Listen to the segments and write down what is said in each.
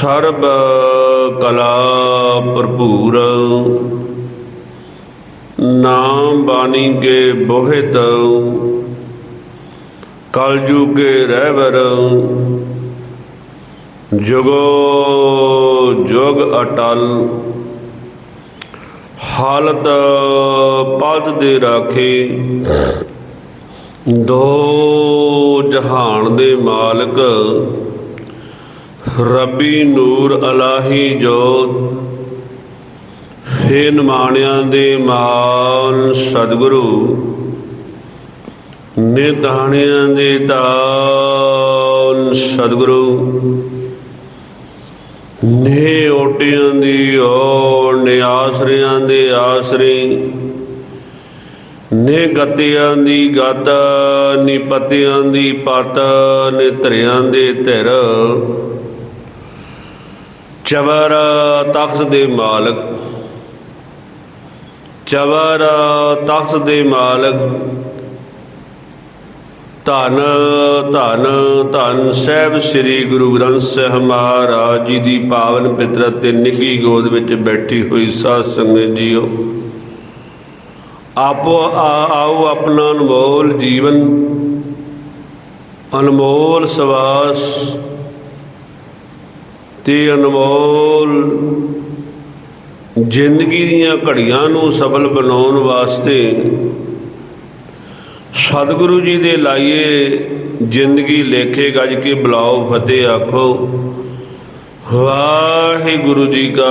ਸਰਬ ਕਲਾ ਭਰਪੂਰ। ਨਾਮ ਬਾਣੀ ਕੇ ਬੋਹਿਤ। ਕਲ ਜੁਗੇ ਰਹਿਬਰ ਜੁਗੋ ਜੁਗ ਅਟਲ। ਹਾਲਤ ਪਦ ਦੇ ਰਾਖੇ। ਦੋ ਜਹਾਨ ਦੇ ਮਾਲਕ। ਰੱਬੀ ਨੂਰ ਅਲਾਹੀ ਜੋਤ ਫੇ ਨਿਮਾਣਿਆਂ ਦੇ ਮਾਨ ਸਤਿਗੁਰੂ ਨੇ ਨਿਧਾਣਿਆਂ ਦੇ ਦਾਨ ਸਤਿਗੁਰੂ ਨੇ ਓਟਿਆਂ ਦੀ ਓੜ ਨੇ ਆਸਰਿਆਂ ਦੇ ਆਸਰੇ ਨੇ ਗਤਿਆਂ ਦੀ ਗਤ ਨੀ ਪਤਿਆਂ ਦੀ ਪਤ ਨੇ ਧਰਿਆਂ ਦੇ ਧਿਰ ਚਵਰ ਤਖਤ ਦੇ ਮਾਲਕ ਚਵਰ ਤਖਤ ਦੇ ਮਾਲਕ, ਧੰਨ ਧੰਨ ਧੰਨ ਸਾਹਿਬ ਸ੍ਰੀ ਗੁਰੂ ਗ੍ਰੰਥ ਸਾਹਿਬ ਮਹਾਰਾਜ ਜੀ ਦੀ ਪਾਵਨ ਪਿਤਰਤ ਤੇ ਨਿੱਗੀ ਗੋਦ ਵਿੱਚ ਬੈਠੀ ਹੋਈ ਸਾਧ ਸੰਗਤ ਜੀਓ। ਆਪੋ ਆਓ ਆਪਣਾ ਅਨਮੋਲ ਜੀਵਨ, ਅਨਮੋਲ ਸਵਾਸ ਤੇ ਅਨਮੋਲ। ਜ਼ਿੰਦਗੀ ਦੀਆਂ ਘੜੀਆਂ ਨੂੰ ਸਫਲ ਬਣਾਉਣ ਵਾਸਤੇ ਸਤਿਗੁਰੂ ਜੀ ਦੇ ਲਾਈਏ ਜ਼ਿੰਦਗੀ ਲੇਖੇ ਗੱਜ ਕੇ ਬੁਲਾਓ, ਫਤਿਹ ਆਖੋ। ਵਾਹਿਗੁਰੂ ਜੀ ਕਾ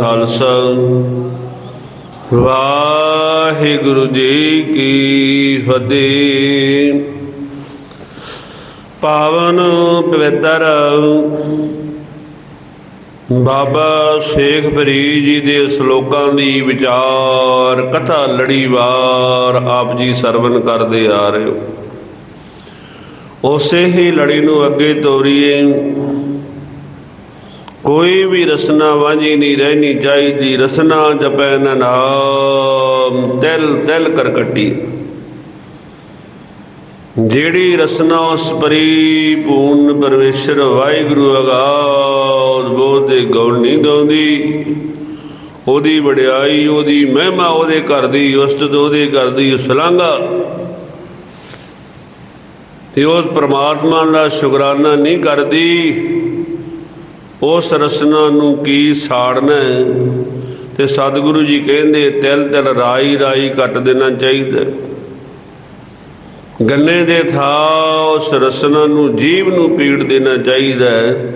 ਖਾਲਸਾ, ਵਾਹਿਗੁਰੂ ਜੀ ਕੀ ਫਤਿਹ। ਪਾਵਨ ਪਵਿੱਤਰ ਬਾਬਾ ਸ਼ੇਖ ਫਰੀਦ ਜੀ ਦੇ ਸ਼ਲੋਕਾਂ ਦੀ ਵਿਚਾਰ, ਕਥਾ ਲੜੀਵਾਰ ਆਪ ਜੀ ਸਰਵਨ ਕਰਦੇ ਆ ਰਹੇ ਹੋ। ਉਸੇ ਹੀ ਲੜੀ ਨੂੰ ਅੱਗੇ ਤੋਰੀਏ। ਕੋਈ ਵੀ ਰਸਨਾ ਵਾਂਝੀ ਨਹੀਂ ਰਹਿਣੀ ਚਾਹੀਦੀ, ਰਸਨਾ ਜਪੈ ਨਾਮ ਤਿਲ ਤਿਲ ਕਰ ਕੱਟੀ ਜਿਹੜੀ ਰਸਨਾ ਉਸ ਪਰਿਪੂਰਨ ਪਰਮੇਸ਼ਰ ਵਾਹਿਗੁਰੂ ਅਗਾਧ ਬੋਧ ਦੇ ਨਹੀਂ ਗਾਉਂਦੀ, ਉਹਦੀ ਵਡਿਆਈ, ਉਹਦੀ ਮਹਿਮਾ ਉਹਦੇ ਘਰ ਦੀ ਉਸਤਤ, ਉਹਦੇ ਘਰ ਦੀ ਸਲਾਂਘਾ ਤੇ ਉਸ ਪ੍ਰਮਾਤਮਾ ਦਾ ਸ਼ੁਕਰਾਨਾ ਨਹੀਂ ਕਰਦੀ, ਉਸ ਰਸਨਾ ਨੂੰ ਕੀ ਸਾੜਨਾ ਹੈ? ਤੇ ਸਤਿਗੁਰੂ ਜੀ ਕਹਿੰਦੇ ਤਿਲ ਤਿਲ ਰਾਈ ਰਾਈ ਕੱਟ ਦੇਣਾ ਚਾਹੀਦਾ ਗੰਨੇ ਦੇ ਥਾ ਉਸ ਰਸਨਾ ਨੂੰ ਜੀਵ ਨੂੰ ਪੀੜ ਦੇਣਾ ਚਾਹੀਦਾ ਹੈ।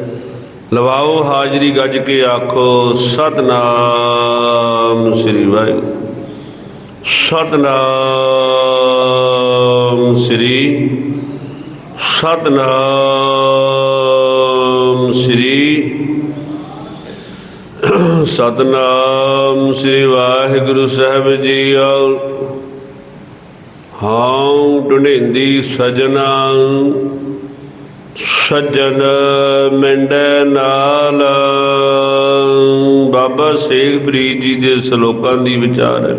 ਲਵਾਓ ਹਾਜ਼ਰੀ ਗੱਜ ਕੇ ਆਖੋ, ਸਤਨਾਮ ਸ੍ਰੀ ਵਾਹਿਗੁਰੂ ਸਤਨਾਮ ਸ੍ਰੀ ਸਤਨਾਮ ਸ੍ਰੀ ਸਤਨਾਮ ਸ੍ਰੀ ਵਾਹਿਗੁਰੂ ਸਾਹਿਬ ਜੀ ਜੀਓ ਹਾਂ ਢੁੰਢੇਂਦੀ ਸਜਣਾ। ਸੱਜਣ ਮਿੰਡ ਨਾਲ। ਬਾਬਾ ਸੇਖ ਫਰੀਦ ਜੀ ਦੇ ਸ਼ਲੋਕਾਂ ਦੀ ਵਿਚਾਰ। ਹੈ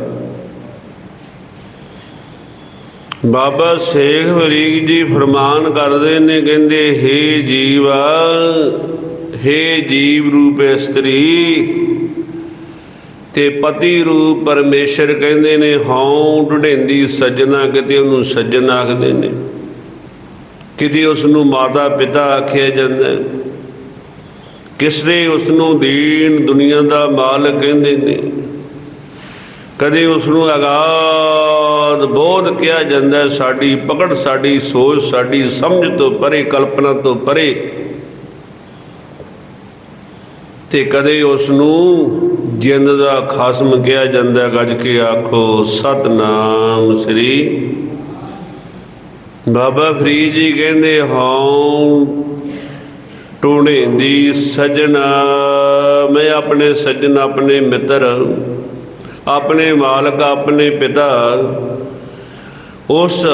ਬਾਬਾ ਸੇਖ ਫਰੀਦ ਜੀ ਫਰਮਾਨ ਕਰਦੇ ਨੇ, ਕਹਿੰਦੇ हे ਜੀਵਾ हे ਜੀਵ ਰੂਪ ਇਸਤਰੀ ਤੇ ਪਤੀ ਰੂਪ ਪਰਮੇਸ਼ਰ ਕਹਿੰਦੇ ਨੇ, ਹਉ ਢੁੰਢੇਂਦੀ ਸੱਜਣਾ, ਕਿਤੇ ਉਹਨੂੰ ਸੱਜਣ ਆਖਦੇ ਨੇ। ਕਿਤੇ ਉਸ ਨੂੰ ਮਾਤਾ ਪਿਤਾ ਆਖਿਆ ਜਾਂਦਾ ਹੈ। ਕਿਸਦੇ ਉਸ ਨੂੰ ਦੀਨ ਦੁਨੀਆ ਦਾ ਮਾਲਕ ਕਹਿੰਦੇ ਨੇ। ਕਦੇ ਉਸ ਨੂੰ ਅਗਾਧ ਬੋਧ ਕਿਹਾ ਜਾਂਦਾ ਸਾਡੀ ਪਕੜ, ਸਾਡੀ ਸੋਚ, ਸਾਡੀ ਸਮਝ ਤੋਂ ਪਰੇ, ਕਲਪਨਾ ਤੋਂ ਪਰੇ। ਤੇ ਕਦੇ ਉਸ ਨੂੰ ਜਿੰਦ ਦਾ ਖਾਸਮ ਕਿਹਾ ਜਾਂਦਾ ਗੱਜ ਕੇ ਆਖੋ, ਸਤਨਾਮ ਸ੍ਰੀ ਬਾਬਾ ਫਰੀਦ ਜੀ ਕਹਿੰਦੇ ਹਾਂ ਟੂਣੇਂਦੀ ਸਜਣਾ, ਮੈਂ ਆਪਣੇ ਸੱਜਣ, ਆਪਣੇ ਮਿੱਤਰ, ਆਪਣੇ ਮਾਲਕ, ਆਪਣੇ ਪਿਤਾ, ਉਸ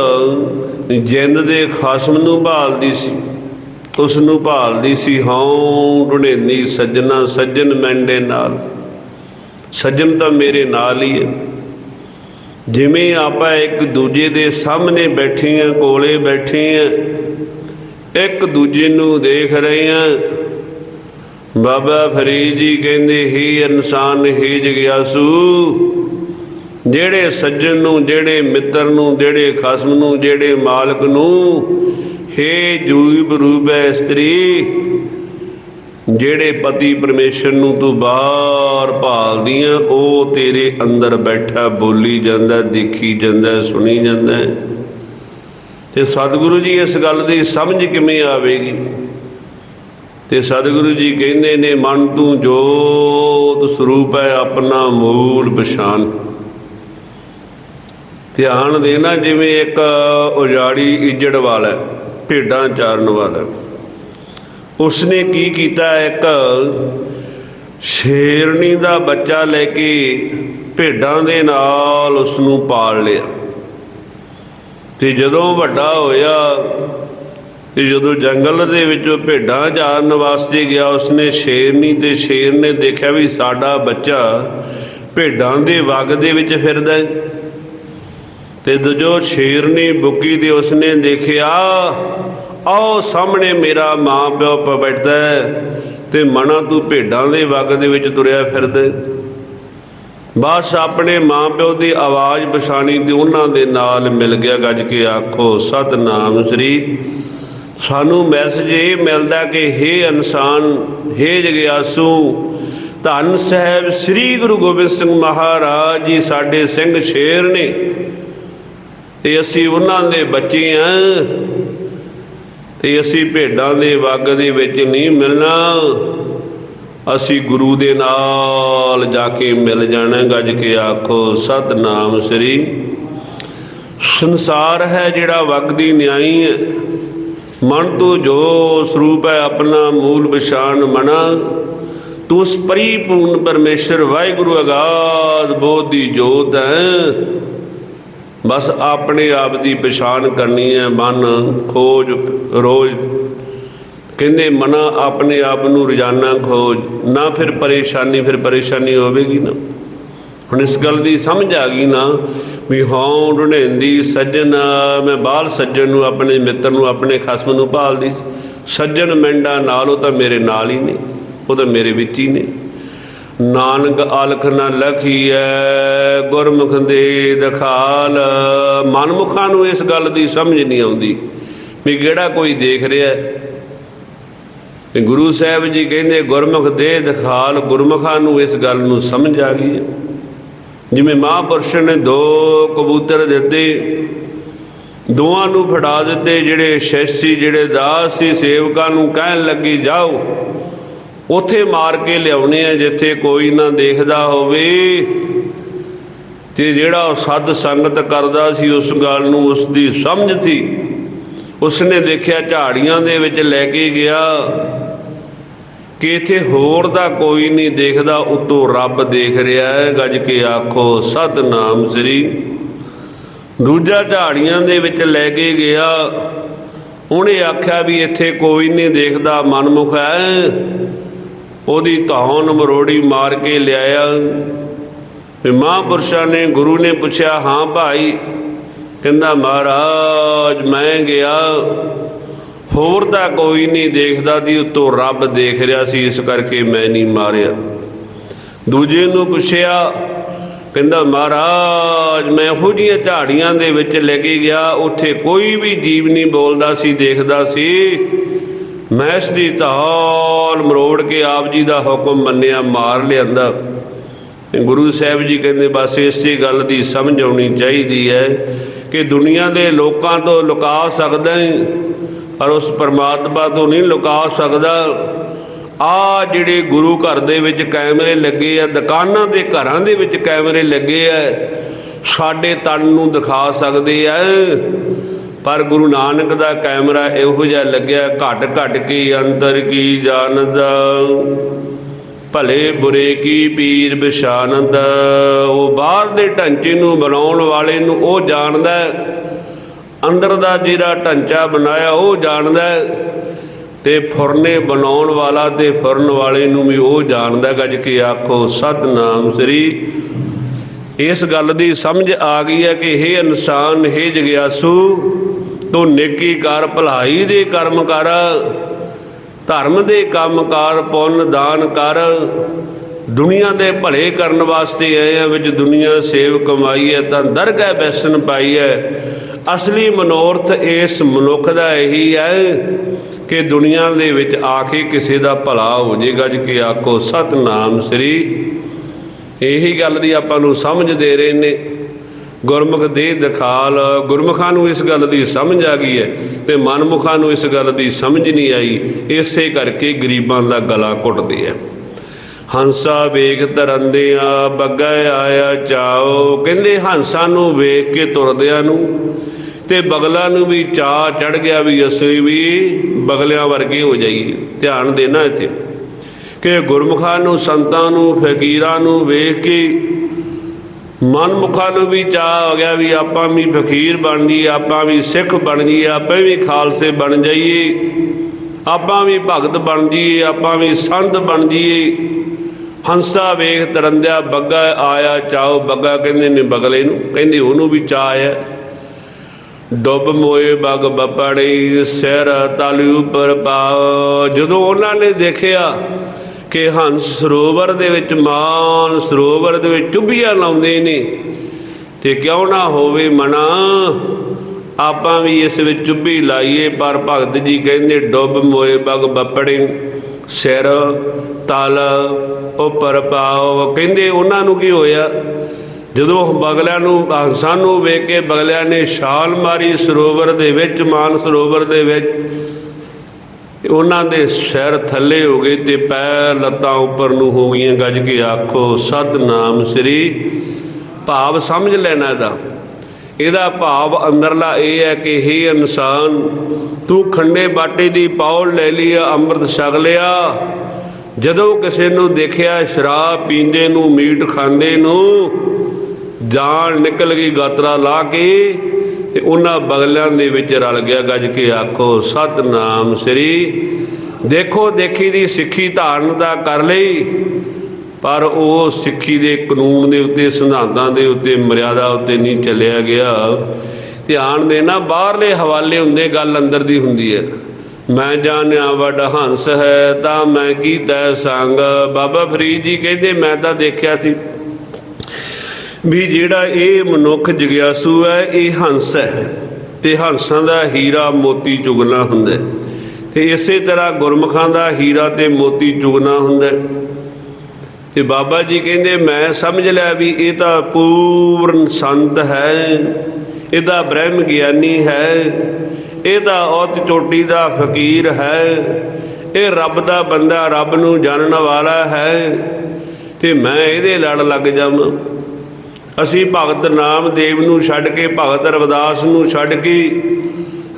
ਜਿੰਦ ਦੇ ਖਾਸਮ ਨੂੰ ਭਾਲਦੀ ਸੀ, ਉਸ ਨੂੰ ਭਾਲਦੀ ਸੀ, ਹਉ ਢੁਣੇਂਦੀ ਸੱਜਣਾ, ਸੱਜਣ ਮੈਂਡੇ ਨਾਲ। ਸੱਜਣ ਤਾਂ ਮੇਰੇ ਨਾਲ ਹੀ ਹੈ। ਜਿਵੇਂ ਆਪਾਂ ਇੱਕ ਦੂਜੇ ਦੇ ਸਾਹਮਣੇ ਬੈਠੇ ਆ ਕੋਲੇ ਬੈਠੇ ਆ ਇੱਕ ਦੂਜੇ ਨੂੰ ਦੇਖ ਰਹੇ ਆ ਬਾਬਾ ਫਰੀਦ ਜੀ ਕਹਿੰਦੇ, ਹੀ ਇਨਸਾਨ, ਹੀ ਜਗਿਆਸੂ, ਜਿਹੜੇ ਸੱਜਣ ਨੂੰ, ਜਿਹੜੇ ਮਿੱਤਰ ਨੂੰ, ਜਿਹੜੇ ਖਸਮ ਨੂੰ, ਜਿਹੜੇ ਮਾਲਕ ਨੂੰ, ਹੇ ਜੂਬ ਰੂਪੈ ਇਸਤਰੀ ਜਿਹੜੇ ਪਤੀ ਪਰਮੇਸ਼ਰ ਨੂੰ ਤੂੰ ਬਾਹਰ ਭਾਲਦੀਆਂ, ਉਹ ਤੇਰੇ ਅੰਦਰ ਬੈਠਾ, ਬੋਲੀ ਜਾਂਦਾ, ਦੇਖੀ ਜਾਂਦਾ, ਸੁਣੀ ਜਾਂਦਾ। ਤੇ ਸਤਿਗੁਰੂ ਜੀ ਇਸ ਗੱਲ ਦੀ ਸਮਝ ਕਿਵੇਂ ਆਵੇਗੀ? ਤੇ ਸਤਿਗੁਰੂ ਜੀ ਕਹਿੰਦੇ ਨੇ, ਮਨ ਤੂੰ ਜੋਤ ਸਰੂਪ ਹੈ, ਆਪਣਾ ਮੂਲ ਪਛਾਣ। ਧਿਆਨ ਦੇਣਾ ਜਿਵੇਂ ਇੱਕ ਉਜਾੜੀ ਇੱਜੜ ਵਾਲਾ ਭੇਡਾਂ ਚਾਰਨ ਵਾਲਾ ਉਸਨੇ ਕੀ ਕੀਤਾ ਇੱਕ ਸ਼ੇਰਣੀ ਦਾ ਬੱਚਾ ਲੈ ਕੇ ਭੇਡਾਂ ਦੇ ਨਾਲ ਉਸ ਨੂੰ ਪਾਲ ਲਿਆ। ਤੇ ਜਦੋਂ ਵੱਡਾ ਹੋਇਆ ਤੇ ਜਦੋਂ ਜੰਗਲ ਦੇ ਵਿੱਚ ਭੇਡਾਂ ਚਾਰਨ ਵਾਸਤੇ ਗਿਆ, ਉਸਨੇ ਸ਼ੇਰਨੀ ਤੇ ਸ਼ੇਰ ਨੇ ਦੇਖਿਆ ਵੀ ਸਾਡਾ ਬੱਚਾ ਭੇਡਾਂ ਦੇ ਵਗ ਦੇ ਵਿੱਚ ਫਿਰਦਾ ਹੈ। ਤੇ ਦੂਜੋ ਸ਼ੇਰਨੀ ਬੁੱਕੀ ਤੇ ਉਸਨੇ ਦੇਖਿਆ ਆਓ ਸਾਹਮਣੇ ਮੇਰਾ ਮਾਂ ਪਿਓ ਪ ਬੈਠਦਾ ਹੈ ਤੇ ਮਣਾ ਤੂੰ ਭੇਡਾਂ ਦੇ ਵਗ ਦੇ ਵਿੱਚ ਤੁਰਿਆ ਫਿਰਦਾ ਬਸ ਆਪਣੇ ਮਾਂ ਪਿਓ ਦੀ ਆਵਾਜ਼ ਪਛਾਣੀ ਤੇ ਉਹਨਾਂ ਦੇ ਨਾਲ ਮਿਲ ਗਿਆ, ਗੱਜ ਕੇ ਆਖੋ, ਸਤਨਾਮ ਸ੍ਰੀ। ਸਾਨੂੰ ਮੈਸੇਜ ਇਹ ਮਿਲਦਾ ਕਿ हे ਇਨਸਾਨ हे ਜਗਿਆਸੂ, ਧੰਨ ਸਾਹਿਬ ਸ੍ਰੀ ਗੁਰੂ ਗੋਬਿੰਦ ਸਿੰਘ ਮਹਾਰਾਜ ਜੀ ਸਾਡੇ ਸਿੰਘ ਸ਼ੇਰ ਨੇ। ਤੇ ਅਸੀਂ ਉਹਨਾਂ ਦੇ ਬੱਚੇ ਆ। ਤੇ ਅਸੀਂ ਭੇਡਾਂ ਦੇ ਵਗ ਦੇ ਵਿੱਚ ਨਹੀਂ ਮਿਲਣਾ। ਅਸੀਂ ਗੁਰੂ ਦੇ ਨਾਲ ਜਾ ਕੇ ਮਿਲ ਜਾਣਾ, ਗੱਜ ਕੇ ਆਖੋ, ਸਤਨਾਮ ਸ੍ਰੀ। ਸੰਸਾਰ ਹੈ ਜਿਹੜਾ ਵਗਦੀ ਨਿਆਈ ਹੈ। ਮਨ ਤੋਂ ਜੋ ਸਰੂਪ ਹੈ, ਆਪਣਾ ਮੂਲ ਪਛਾਨ ਮਨਾ। ਤੂੰ ਉਸ ਪਰਿਪੂਰਨ ਪਰਮੇਸ਼ਰ, ਵਾਹਿਗੁਰੂ ਅਗਾਧ ਬੋਧ ਦੀ ਜੋਤ ਹੈ। ਬਸ ਆਪਣੇ ਆਪ ਦੀ ਪਛਾਣ ਕਰਨੀ ਹੈ ਮਨ, ਖੋਜ, ਰੋਜ਼। ਕਹਿੰਦੇ ਮਨਾ ਆਪਣੇ ਆਪ ਨੂੰ ਰੋਜ਼ਾਨਾ ਖੋਜ। ਨਾ ਫਿਰ ਪਰੇਸ਼ਾਨੀ ਫਿਰ ਪਰੇਸ਼ਾਨੀ ਹੋਵੇਗੀ ਨਾ। ਹੁਣ ਇਸ ਗੱਲ ਦੀ ਸਮਝ ਆ ਗਈ ਨਾ ਵੀ ਹਾਂ ਢੁੰਢੇਂਦੀ ਸੱਜਣ, ਮੈਂ ਬਾਲ ਸੱਜਣ ਨੂੰ ਆਪਣੇ ਮਿੱਤਰ ਨੂੰ, ਆਪਣੇ ਖਸਮ ਨੂੰ ਭਾਲਦੀ ਸੀ। ਸੱਜਣ ਮੈਂਡਾ ਨਾਲ, ਉਹ ਤਾਂ ਮੇਰੇ ਨਾਲ ਹੀ ਨੇ, ਉਹ ਤਾਂ ਮੇਰੇ ਵਿੱਚ ਹੀ ਨੇ। ਨਾਨਕ ਅਲਖ ਨ ਲਖੀਐ, ਗੁਰਮੁਖ ਦੇ ਦਖਾਲ। ਮਨਮੁਖਾਂ ਨੂੰ ਇਸ ਗੱਲ ਦੀ ਸਮਝ ਨਹੀਂ ਆਉਂਦੀ ਵੀ ਕਿਹੜਾ ਕੋਈ ਦੇਖ ਰਿਹਾ ਤੇ ਗੁਰੂ ਸਾਹਿਬ ਜੀ ਕਹਿੰਦੇ, ਗੁਰਮੁਖ ਦੇ ਦਿਖਾਲ ਗੁਰਮੁਖਾਂ ਨੂੰ ਇਸ ਗੱਲ ਨੂੰ ਸਮਝ ਆ ਗਈ ਹੈ। ਜਿਵੇਂ ਮਹਾਂਪੁਰਸ਼ ਨੇ ਦੋ ਕਬੂਤਰ ਦਿੱਤੇ, ਦੋਵਾਂ ਨੂੰ ਫੜਾ ਦਿੱਤੇ, ਜਿਹੜੇ ਸ਼ੈਸੀ, ਜਿਹੜੇ ਦਾਸ ਸੀ, ਸੇਵਕਾਂ ਨੂੰ ਕਹਿਣ ਲੱਗੀ, ਜਾਓ ਉਥੇ ਮਾਰ ਕੇ ਲਿਆਉਣੇ ਆ, ਜਿੱਥੇ ਕੋਈ ਨਾ ਦੇਖਦਾ ਹੋਵੇ। ਤੇ ਜਿਹੜਾ ਉਹ ਸਤ ਸੰਗਤ ਕਰਦਾ ਸੀ, ਉਸ ਗੱਲ ਨੂੰ ਉਸ ਦੀ ਸਮਝ ਸੀ। ਉਸਨੇ ਦੇਖਿਆ ਝਾੜੀਆਂ ਦੇ ਵਿੱਚ ਲੈ ਕੇ ਗਿਆ। ਕਿ ਇੱਥੇ ਹੋਰ ਦਾ ਕੋਈ ਨਹੀਂ ਦੇਖਦਾ, ਉਤੋਂ ਰੱਬ ਦੇਖ ਰਿਹਾ ਹੈ। ਗੱਜ ਕੇ ਆਖੋ, ਸਤਨਾਮ ਸ੍ਰੀ। ਦੂਜਾ ਝਾੜੀਆਂ ਦੇ ਵਿੱਚ ਲੈ ਕੇ ਗਿਆ। ਉਹਨੇ ਆਖਿਆ ਵੀ ਇੱਥੇ ਕੋਈ ਨਹੀਂ ਦੇਖਦਾ, ਮਨਮੁਖ ਹੈ। ਉਹਦੀ ਧੌਣ ਮਰੋੜੀ ਮਾਰ ਕੇ ਲਿਆਇਆ। ਵੀ ਮਹਾਂਪੁਰਸ਼ਾਂ ਨੇ ਗੁਰੂ ਨੇ ਪੁੱਛਿਆ, ਹਾਂ ਭਾਈ। ਕਹਿੰਦਾ, ਮਹਾਰਾਜ, ਮੈਂ ਗਿਆ। ਹੋਰ ਤਾਂ ਕੋਈ ਨਹੀਂ ਦੇਖਦਾ ਦੀ ਉਤੋਂ ਰੱਬ ਦੇਖ ਰਿਹਾ ਸੀ, ਇਸ ਕਰਕੇ ਮੈਂ ਨਹੀਂ ਮਾਰਿਆ। ਦੂਜੇ ਨੂੰ ਪੁੱਛਿਆ, ਕਹਿੰਦਾ, ਮਹਾਰਾਜ, ਮੈਂ ਇਹੋ ਜਿਹੀਆਂ ਝਾੜੀਆਂ ਦੇ ਵਿੱਚ ਲੈ ਕੇ ਗਿਆ, ਉੱਥੇ ਕੋਈ ਵੀ ਜੀਵ ਨਹੀਂ ਬੋਲਦਾ ਸੀ, ਦੇਖਦਾ ਸੀ। ਮੈਂ ਦੀ ਧੌਲ ਮਰੋੜ ਕੇ ਆਪ ਜੀ ਦਾ ਹੁਕਮ ਮੰਨਿਆ, ਮਾਰ ਲਿਆਂਦਾ। ਤੇ ਗੁਰੂ ਸਾਹਿਬ ਜੀ ਕਹਿੰਦੇ, ਬਸ ਇਸੇ ਗੱਲ ਦੀ ਸਮਝ ਆਉਣੀ ਚਾਹੀਦੀ ਹੈ ਕਿ ਦੁਨੀਆ ਦੇ ਲੋਕਾਂ ਤੋਂ ਲੁਕਾ ਸਕਦਾ ਹੈ ਪਰ ਉਸ ਪਰਮਾਤਮਾ ਤੋਂ ਨਹੀਂ ਲੁਕਾ ਸਕਦਾ। ਆ ਜਿਹੜੇ ਗੁਰੂ ਘਰ ਦੇ ਵਿੱਚ ਕੈਮਰੇ ਲੱਗੇ ਆ, ਦੁਕਾਨਾਂ ਦੇ ਘਰਾਂ ਦੇ ਵਿੱਚ ਕੈਮਰੇ ਲੱਗੇ ਆ, ਸਾਡੇ ਤਨ ਨੂੰ ਦਿਖਾ ਸਕਦੇ ਆ। ਪਰ ਗੁਰੂ ਨਾਨਕ ਦਾ ਕੈਮਰਾ ਇਹੋ ਜਿਹਾ ਲੱਗਿਆ, ਘਟ ਘਟ ਕੀ ਅੰਤਰ ਕੀ ਜਾਣਦਾ ਭਲੇ ਬੁਰੇ ਕੀ ਪੀਰ ਬਿਸ਼ਾਨੰਦ ਉਹ ਬਾਹਰ ਦੇ ਢਾਂਚੇ ਨੂੰ ਬਣਾਉਣ ਵਾਲੇ ਨੂੰ ਉਹ ਜਾਣਦਾ ਅੰਦਰ ਦਾ ਜਿਹੜਾ ਢਾਂਚਾ ਬਣਾਇਆ, ਉਹ ਜਾਣਦਾ ਹੈ। ਤੇ ਫੁਰਨੇ ਬਣਾਉਣ ਵਾਲਾ ਤੇ ਫੁਰਨ ਵਾਲੇ ਨੂੰ ਵੀ ਉਹ ਜਾਣਦਾ ਗੱਜ ਕੇ ਆਖੋ, ਸਤਨਾਮ ਸ੍ਰੀ। ਇਸ ਗੱਲ ਦੀ ਸਮਝ ਆ ਗਈ ਹੈ ਕਿ हे ਇਨਸਾਨ हे ਜਗਿਆਸੂ ਤੂੰ ਨੇਕੀ ਕਰ, ਭਲਾਈ ਦੇ ਕਰਮ ਕਰ, ਧਰਮ ਦੇ ਕੰਮ ਕੰਮਕਾਰ ਪੁੰਨ ਦਾਨ ਕਰ। ਦੁਨੀਆ ਦੇ ਭਲੇ ਕਰਨ ਵਾਸਤੇ ਆਏ ਆ, ਵਿੱਚ ਦੁਨੀਆ ਸੇਵ ਕਮਾਈ ਹੈ, ਤਾਂ ਦਰਗਾਹ ਬੈਸਨ ਪਾਈ ਹੈ। ਅਸਲੀ ਮਨੋਰਥ ਇਸ ਮਨੁੱਖ ਦਾ ਇਹੀ ਹੈ ਕਿ ਦੁਨੀਆ ਦੇ ਵਿੱਚ ਆ ਕੇ ਕਿਸੇ ਦਾ ਭਲਾ ਹੋ ਜੇ। ਗੱਜ ਆਖੋ, ਸਤਨਾਮ ਸ੍ਰੀ। ਇਹੀ ਗੱਲ ਦੀ ਆਪਾਂ ਨੂੰ ਸਮਝ ਦੇ ਰਹੇ ਨੇ ਗੁਰਮੁਖ ਦੇ ਦਿਖਾਲ। ਗੁਰਮੁਖਾਂ ਨੂੰ ਇਸ ਗੱਲ ਦੀ ਸਮਝ ਆ ਗਈ ਹੈ ਤੇ ਮਨਮੁਖਾਂ ਨੂੰ ਇਸ ਗੱਲ ਦੀ ਸਮਝ ਨਹੀਂ ਆਈ। ਇਸੇ ਕਰਕੇ ਗਰੀਬਾਂ ਦਾ ਗਲਾ ਘੁੱਟਦੇ ਆ। ਹੰਸਾ ਵੇਖ ਤਰੰਦਿਆਂ, ਬੱਗਾ ਆਇਆ ਚਾਓ। ਕਹਿੰਦੇ ਹੰਸਾਂ ਨੂੰ ਵੇਖ ਕੇ ਤੁਰਦਿਆਂ ਨੂੰ ਤੇ ਬਗਲਾ ਨੂੰ ਵੀ ਚਾਹ ਚੜ ਗਿਆ ਵੀ ਅਸੀਂ ਵੀ ਬਗਲਿਆਂ ਵਰਗੇ ਹੋ ਜਾਈਏ। ਧਿਆਨ ਦੇਣਾ ਇੱਥੇ ਕਿ ਗੁਰਮੁਖਾਂ ਨੂੰ, ਸੰਤਾਂ ਨੂੰ, ਫਕੀਰਾਂ ਨੂੰ ਵੇਖ ਕੇ ਮਨਮੁਖਾਂ ਨੂੰ ਵੀ ਚਾਹ ਹੋ ਗਿਆ ਵੀ ਆਪਾਂ ਵੀ ਫਕੀਰ ਬਣ ਜਾਈਏ, ਆਪਾਂ ਵੀ ਸਿੱਖ ਬਣ ਜਾਈਏ, ਆਪਾਂ ਵੀ ਖਾਲਸੇ ਬਣ ਜਾਈਏ। ਆਪਾਂ ਵੀ ਭਗਤ ਬਣ ਜਾਈਏ, ਆਪਾਂ ਵੀ ਸੰਤ ਬਣ ਜਾਈਏ। ਹੰਸਾ ਵੇਖ ਤਰੰਦਿਆ ਬੱਗਾ ਆਇਆ ਚਾਓ ਬੱਗਾ ਕਹਿੰਦੇ ਨੇ ਬਗਲੇ ਨੂੰ, ਕਹਿੰਦੇ ਉਹਨੂੰ ਵੀ ਚਾਹ ਆਇਆ ਡੁੱਬ ਮੋਏ ਬਗ ਬਪੜੀ, ਸਿਰ ਤਾਲੂ ਉੱਪਰ ਪਾਓ ਜਦੋਂ ਉਹਨਾਂ ਨੇ ਦੇਖਿਆ ਕਿ ਹੰਸ ਸਰੋਵਰ ਦੇ ਵਿੱਚ ਮਾਨ ਸਰੋਵਰ ਦੇ ਵਿੱਚ ਚੁੱਭੀਆਂ ਲਾਉਂਦੇ ਨੇ ਤੇ ਕਿਉਂ ਨਾ ਹੋਵੇ ਮਨਾ, ਆਪਾਂ ਵੀ ਇਸ ਵਿੱਚ ਚੁੱਭੀ ਲਾਈਏ, ਪਰ ਭਗਤ ਜੀ ਕਹਿੰਦੇ, ਡੁੱਬ ਮੋਏ ਬਗ ਬਪੜੀ, ਸਿਰ ਤਲ ਉੱਪਰ ਪਾਓ। ਕਹਿੰਦੇ, ਉਹਨਾਂ ਨੂੰ ਕੀ ਹੋਇਆ? ਜਦੋਂ ਬਗਲਿਆਂ ਨੂੰ, ਹੰਸਾਂ ਨੂੰ ਵੇਖ ਕੇ ਬਗਲਿਆਂ ਨੇ ਛਾਲ ਮਾਰੀ ਸਰੋਵਰ ਦੇ ਵਿੱਚ, ਮਾਨ ਸਰੋਵਰ ਦੇ ਵਿੱਚ ਉਹਨਾਂ ਦੇ ਸਿਰ ਥੱਲੇ ਹੋ ਗਏ ਤੇ ਪੈਰ ਲੱਤਾਂ ਉੱਪਰ ਨੂੰ ਹੋ ਗਈਆਂ ਗੱਜ ਕੇ ਆਖੋ ਸਤਨਾਮ ਸ੍ਰੀ ਭਾਵ ਸਮਝ ਲੈਣਾ ਇਹਦਾ। ਇਹਦਾ ਭਾਵ ਅੰਦਰਲਾ ਇਹ ਹੈ ਕਿ ਹੇ ਇਨਸਾਨ ਤੂੰ ਖੰਡੇ ਬਾਟੇ ਦੀ ਪੌਲ ਲੈ ਲਈ ਆ, ਅੰਮ੍ਰਿਤ ਛਕ ਲਿਆ। ਜਦੋਂ ਕਿਸੇ ਨੂੰ ਦੇਖਿਆ ਸ਼ਰਾਬ ਪੀਂਦੇ ਨੂੰ ਮੀਟ ਖਾਂਦੇ ਨੂੰ ਜਾਨ ਨਿਕਲ ਗਈ ਗਾਤਰਾ ਲਾ ਕੇ। ਤੇ ਉਹਨਾਂ ਬਗਲਿਆਂ ਦੇ ਵਿੱਚ ਰਲ ਗਿਆ ਗੱਜ ਕੇ ਆਖੋ, ਸਤਨਾਮ ਸ੍ਰੀ ਦੇਖੋ, ਦੇਖੀ ਦੀ ਸਿੱਖੀ ਧਾਰਨ ਦਾ ਕਰ ਲਈ, ਪਰ ਉਹ ਸਿੱਖੀ ਦੇ ਕਾਨੂੰਨ ਦੇ ਉੱਤੇ, ਸਿਧਾਂਤਾਂ ਦੇ ਉੱਤੇ, ਮਰਿਆਦਾ ਉੱਤੇ ਨਹੀਂ ਚੱਲਿਆ ਗਿਆ। ਧਿਆਨ ਦੇਣਾ ਬਾਹਰਲੇ ਹਵਾਲੇ ਹੁੰਦੇ, ਗੱਲ ਅੰਦਰ ਦੀ ਹੁੰਦੀ ਹੈ। ਮੈਂ ਜਾਣਿਆ ਵੱਡ ਹੰਸ ਹੈ, ਤਾਂ ਮੈਂ ਕੀਤਾ ਸੰਗ। ਬਾਬਾ ਫਰੀਦ ਜੀ ਕਹਿੰਦੇ, ਮੈਂ ਤਾਂ ਦੇਖਿਆ ਸੀ ਵੀ ਜਿਹੜਾ ਇਹ ਮਨੁੱਖ ਜਗਿਆਸੂ ਹੈ, ਇਹ ਹੰਸ ਹੈ। ਤੇ ਹੰਸਾਂ ਦਾ ਹੀਰਾ ਮੋਤੀ ਚੁਗਣਾ ਹੁੰਦਾ ਹੈ। ਤੇ ਇਸੇ ਤਰ੍ਹਾਂ ਗੁਰਮੁਖਾਂ ਦਾ ਹੀਰਾ ਤੇ ਮੋਤੀ ਚੁਗਣਾ ਹੁੰਦਾ ਹੈ। ਤੇ ਬਾਬਾ ਜੀ ਕਹਿੰਦੇ, ਮੈਂ ਸਮਝ ਲਿਆ ਵੀ ਇਹ ਤਾਂ ਪੂਰਨ ਸੰਤ ਹੈ। ਇਹਦਾ ਬ੍ਰਹਮ ਗਿਆਨੀ ਹੈ। ਇਹ ਤਾਂ ਔਤ ਚੋਟੀ ਦਾ ਫਕੀਰ ਹੈ। ਇਹ ਰੱਬ ਦਾ ਬੰਦਾ ਰੱਬ ਨੂੰ ਜਾਣਨ ਵਾਲਾ ਹੈ। ਤੇ ਮੈਂ ਇਹਦੇ ਲੜ ਲੱਗ ਜਾਵਾਂ। ਅਸੀਂ ਭਗਤ ਨਾਮਦੇਵ ਨੂੰ ਛੱਡ ਕੇ ਭਗਤ ਰਵਿਦਾਸ ਨੂੰ ਛੱਡ ਕੇ